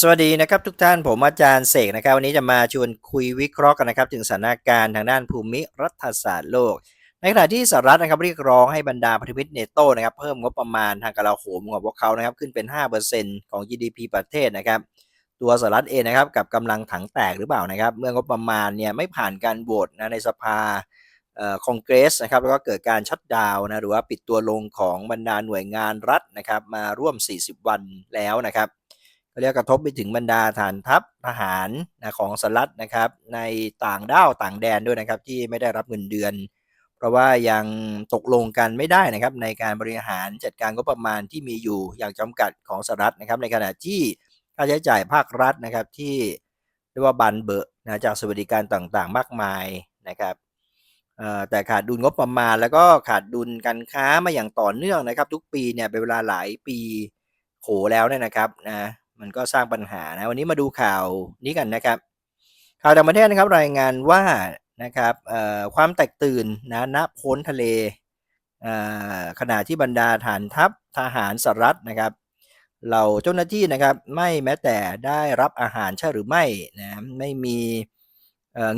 สวัสดีนะครับทุกท่านผมอาจารย์เสกนะครับวันนี้จะมาชวนคุยวิเคราะห์กันนะครับ ถึงสถานการณ์ทางด้านภูมิรัฐศาสตร์โลก ในขณะที่สหรัฐนะครับเรียกร้องให้บรรดาพันธมิตรเนโตนะครับเพิ่มงบประมาณทางกลาโหมของพวกเขานะครับขึ้นเป็น 5%ของ GDP ประเทศนะครับ ตัวสหรัฐเองนะครับกับกำลังถังแตกหรือเปล่านะครับ เมื่องบประมาณเนี่ยไม่ผ่านการโหวตนะในสภาคอนเกรสนะครับแล้วก็เกิดการชัดดาวน์นะหรือว่าปิดตัวลงของบรรดาหน่วยงานรัฐนะครับมาร่วม 40 วันแล้วนะครับ เรียกกระทบไปถึงบรรดาฐานทัพทหารนะของสหรัฐนะครับ ในต่างด้าวต่างแดนด้วยนะครับที่ไม่ได้รับเงินเดือน เพราะว่ายังตกลงกันไม่ได้นะครับในการบริหารจัดการงบประมาณที่มีอยู่อย่างจำกัดของสหรัฐนะครับ ในขณะที่ค่าใช้จ่ายภาครัฐนะครับที่เรียกว่าบันเบอร์นะจากสวัสดิการต่างๆ มากมายนะครับแต่ขาดดุลงบประมาณ แล้วก็ขาดดุลการค้ามาอย่างต่อเนื่องนะครับ ทุกปีเนี่ยเป็นเวลาหลายปีโขแล้วเนี่ยนะครับนะ มันก็สร้างปัญหานะวันนี้มาดูข่าวนี้กันนะครับ ข่าวต่างประเทศนะครับรายงานว่านะครับความแตกตื่นนะณพ้นทะเลขณะที่บรรดาฐานทัพทหารสหรัฐนะครับเราเจ้าหน้าที่นะครับไม่แม้แต่ได้รับอาหารใช่หรือไม่นะไม่มี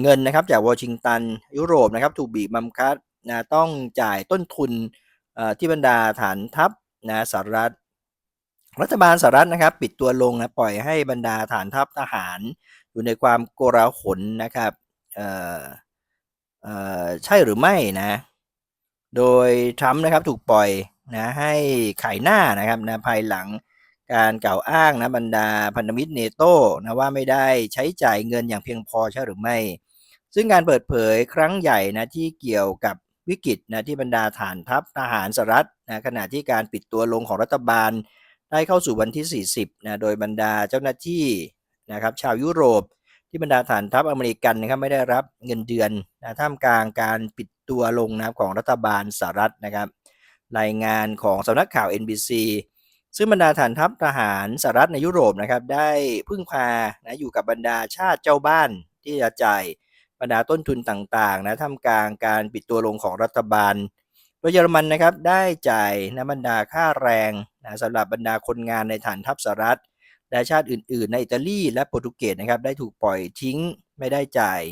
เงินนะครับจากวอชิงตันยุโรปนะครับถูกบีบบังคับนะต้องจ่ายต้นทุนที่บรรดาฐานทัพนะสหรัฐ รัฐบาลสหรัฐนะครับ ปิดตัวลงนะปล่อยให้บรรดาฐานทัพทหารอยู่ในความโกลาหลนะครับเอ่อเอ่อใช่หรือไม่นะ โดยทรัมป์นะครับถูกปล่อยนะให้ไขายหน้านะครับนะภายหลังการกล่าวอ้างนะบรรดาพันธมิตรเนโตนะว่าไม่ได้ใช้จ่ายเงินอย่างเพียงพอใช่หรือไม่ ซึ่งการเปิดเผยครั้งใหญ่นะที่เกี่ยวกับวิกฤตนะที่บรรดาฐานทัพทหารสหรัฐนะขณะที่การปิดตัวลงของรัฐบาล ได้เข้าสู่วันที่ 40นะโดยบรรดาเจ้าหน้าที่นะครับชาวยุโรปที่บรรดาฐานทัพอเมริกันนะครับไม่ได้รับเงินเดือนนะท่ามกลางการปิดตัวลงนะของรัฐบาลสหรัฐนะครับรายงานของสำนักข่าว NBC ซึ่งบรรดาฐานทัพทหารสหรัฐในยุโรปนะครับได้พึ่งพานะอยู่กับบรรดาชาติเจ้าบ้านที่จะจ่ายบรรดาต้นทุนต่างๆนะท่ามกลางการปิดตัวลงของรัฐบาล ยเยอรมันนะครับได้จ่ายนบรรดาค่าแรงนะสำหรับบรรดาคนงานในฐานทัพสหรัฐและชาติอื่น ๆ ในอิตาลีและโปรตุเกสนะครับได้ถูกปล่อยทิ้งไม่ได้จ่าย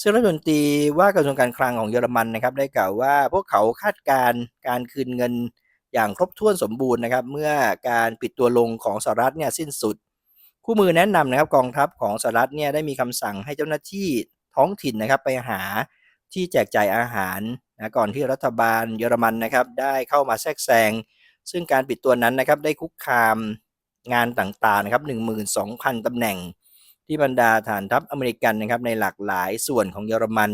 ซึ่งรัฐมนตรีว่ากระทรวงการคลังของเยอรมันนะครับได้กล่าวว่าพวกเขาคาดการการคืนเงินอย่างครบถ้วนสมบูรณ์นะครับ เมื่อการปิดตัวลงของสหรัฐเนี่ยสิ้นสุด คู่มือแนะนำนะครับกองทัพของสหรัฐเนี่ยได้มีคำสั่งให้เจ้าหน้าที่ท้องถิ่นนะครับไปหาที่แจกจ่ายอาหาร นะก่อนที่รัฐบาลเยอรมันนะครับได้เข้ามาแทรกแซง ซึ่งการปิดตัวนั้นนะครับได้คุกคามงานต่างๆนะครับ12,000 ตำแหน่ง ที่บรรดาฐานทัพอเมริกันนะครับในหลากหลายส่วนของเยอรมัน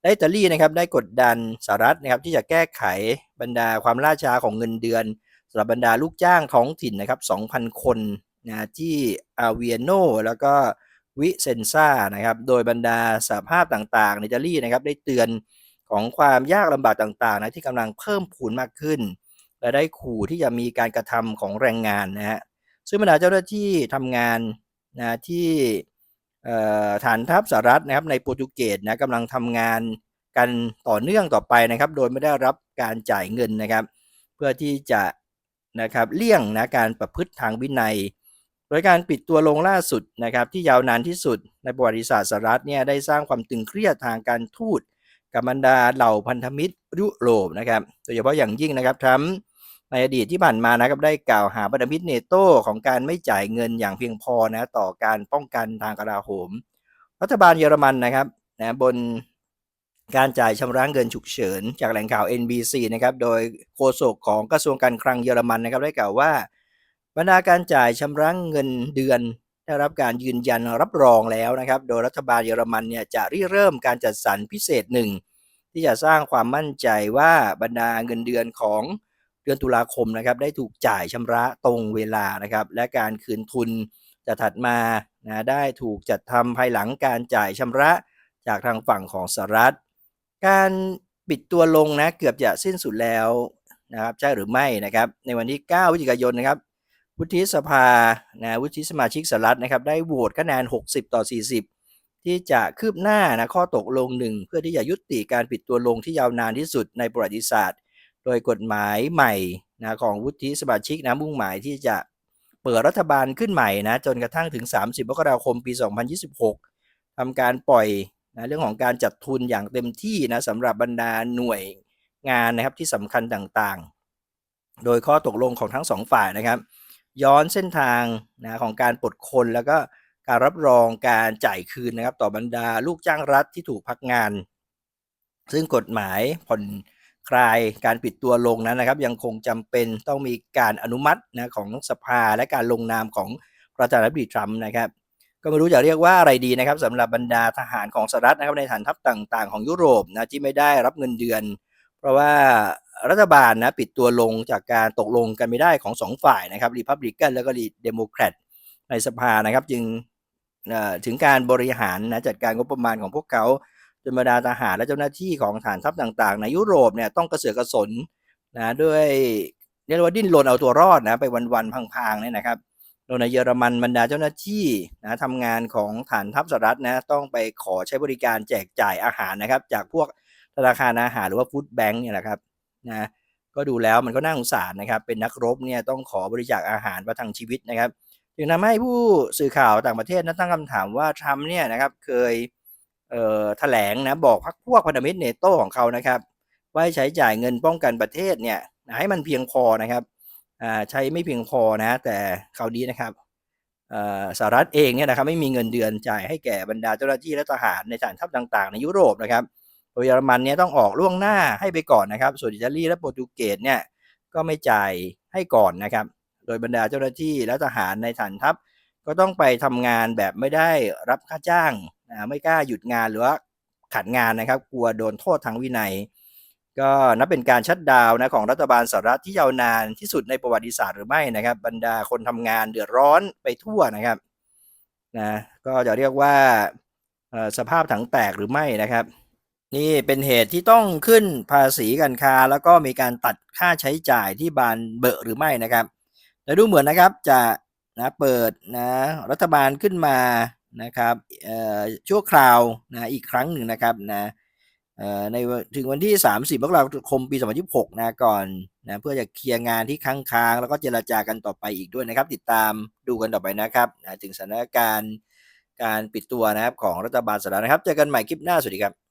และอิตาลีนะครับได้กดดันสหรัฐนะครับที่จะแก้ไขบรรดาความล่าช้าของเงินเดือนสำหรับบรรดาลูกจ้างท้องถิ่นนะครับ 2,000 คนนะที่อาเวียโนแล้วก็วิเซนซ่านะครับ โดยบรรดาสหภาพต่างๆในอิตาลีนะครับได้เตือน ของความยากลำบากต่างๆนะที่กำลังเพิ่มพูนมากขึ้น และได้ขู่ที่จะมีการกระทำของแรงงานนะฮะซึ่งบรรดาเจ้าหน้าที่ทำงานนะที่ฐานทัพสหรัฐนะครับในโปรตุเกสนะกำลังทำงานกันต่อเนื่องต่อไปนะครับ โดยไม่ได้รับการจ่ายเงินนะครับ เพื่อที่จะนะครับเลี่ยงนะการประพฤติทางวินัย โดยการปิดตัวลงล่าสุดนะครับที่ยาวนานที่สุดในประวัติศาสตร์สหรัฐเนี่ยได้สร้างความตึงเครียดทางการทูต กับบรรดาเหล่าพันธมิตรยุโรปนะครับ โดยเฉพาะอย่างยิ่งนะครับทรัมป์ในอดีตที่ผ่านมานะครับได้กล่าวหาพันธมิตรเนโตของการไม่จ่ายเงินอย่างเพียงพอนะต่อการป้องกันทางกลาโหม รัฐบาลเยอรมันนะครับนะบนการจ่ายชำระเงินฉุกเฉิน จากแหล่งข่าว NBC นะครับโดยโฆษกของกระทรวงการคลังเยอรมันนะครับได้กล่าวว่าบรรดาการจ่ายชำระเงินเดือนได้รับการยืนยันรับรองแล้วนะครับ โดยรัฐบาลเยอรมันเนี่ยจะริเริ่มการจัดสรรพิเศษหนึ่ง ที่จะสร้างความมั่นใจว่าบรรดาเงินเดือนของเดือนตุลาคมนะครับได้ถูกจ่ายชำระตรงเวลานะครับและการคืนทุนจะถัดมานะได้ถูกจัดทำภายหลังการจ่ายชำระจากทางฝั่งของสหรัฐ การปิดตัวลงนะเกือบจะสิ้นสุดแล้วนะครับใช่หรือไม่นะครับในวันที่9วิจิกายนนะครับวุฒิสภานะวุฒิสมาชิกสหรัฐนะครับได้โหวตคะแนน 60 ต่อ 40 ที่จะคืบหน้านะข้อตกลงหนึ่งเพื่อที่จะยุติการปิดตัวลงที่ยาวนานที่สุดในประวัติศาสตร์ โดยกฎหมายใหม่นะของวุฒิสมาชิกนะมุ่งหมายที่จะเปิดรัฐบาลขึ้นใหม่นะจนกระทั่งถึง 30มกราคมปี 2026ทำการปล่อยนะเรื่องของการจัดทุนอย่างเต็มที่นะสำหรับบรรดาหน่วยงานนะครับที่สำคัญต่างๆ โดยข้อตกลงของทั้งสองฝ่ายนะครับ ย้อนเส้นทางนะของการปลดคนแล้วก็ การรับรองการจ่ายคืนนะครับต่อบรรดาลูกจ้างรัฐที่ถูกพักงาน ซึ่งกฎหมายผ่อนคลายการปิดตัวลงนั้นนะครับ ยังคงจำเป็นต้องมีการอนุมัตินะของสภาและการลงนามของประธานาธิบดีทรัมป์นะครับ ก็ไม่รู้จะเรียกว่าอะไรดีนะครับสำหรับบรรดาทหารของสหรัฐนะครับในฐานทัพต่างๆ ของยุโรปนะที่ไม่ได้รับเงินเดือน เพราะว่ารัฐบาลนะปิดตัวลงจากการตกลงกันไม่ได้ของสองฝ่ายนะครับรีพับลิกันแล้วก็รีเดโมแครตในสภานะครับ จึง ถึงการบริหารนะจัดการงบประมาณของพวกเขาจนบรรดาทหารและเจ้าหน้าที่ของฐานทัพต่างๆ ในยุโรปเนี่ยต้องกระเสือกกระสนนะด้วยเรียกว่าดิ้นรนเอาตัวรอดนะไปวันๆพังๆเนี่ยนะครับโดยในเยอรมันบรรดาเจ้าหน้าที่นะทำงานของฐานทัพสหรัฐนะต้องไปขอใช้บริการแจกจ่ายอาหารนะครับ จากพวกธนาคารอาหารหรือว่าฟู้ดแบงก์เนี่ยแหละครับนะก็ดูแล้วมันก็น่าสงสารนะครับ เป็นนักรบเนี่ยต้องขอบริจาคอาหารประทังชีวิตนะครับ จึงทำให้ผู้สื่อข่าวต่างประเทศนะตั้งคำถามว่าทรัมป์เนี่ยนะครับเคยเอ่อแถลงนะบอกพรรคพวกพันธมิตรเนโตของเขานะครับ ว่าใช้จ่ายเงินป้องกันประเทศเนี่ยให้มันเพียงพอนะครับอ่าใช้ไม่เพียงพอนะแต่คราวนี้นะครับสหรัฐเองเนี่ยนะครับไม่มีเงินเดือนจ่ายให้แก่บรรดาเจ้าหน้าที่และทหารในฐานทัพต่าง ๆ ในยุโรปนะครับโดยเยอรมันเนี่ยต้องออกล่วงหน้าให้ไปก่อนนะครับ ส่วนอิตาลีและโปรตุเกสเนี่ยก็ไม่จ่ายให้ก่อนนะครับ โดยบรรดาเจ้าหน้าที่และทหารในฐานทัพ ก็ต้องไปทำงานแบบไม่ได้รับค่าจ้างนะไม่กล้าหยุดงานหรือว่าขัดงานนะครับ กลัวโดนโทษทางวินัย ก็นับเป็นการชัดดาวนะของรัฐบาลสหรัฐที่ยาวนานที่สุดในประวัติศาสตร์หรือไม่นะครับ บรรดาคนทำงานเดือดร้อนไปทั่วนะครับนะก็จะเรียกว่าสภาพถังแตกหรือไม่นะครับ นี่เป็นเหตุที่ต้องขึ้นภาษีการค้า แล้วก็มีการตัดค่าใช้จ่ายที่บานเบอะหรือไม่นะครับ แต่ดูเหมือนนะครับจะนะเปิดนะรัฐบาลขึ้นมานะครับชั่วคราวนะอีกครั้งหนึ่งนะครับนะในถึงวันที่ 30มกราคมปี2026นะก่อนนะเพื่อจะเคลียร์งานที่ค้างๆแล้วก็เจรจากันต่อไปอีกด้วยนะครับ ติดตามดูกันต่อไปนะครับนะถึงสถานการณ์การปิดตัวนะครับของรัฐบาลสหรัฐนะครับ เจอกันใหม่คลิปหน้า สวัสดีครับ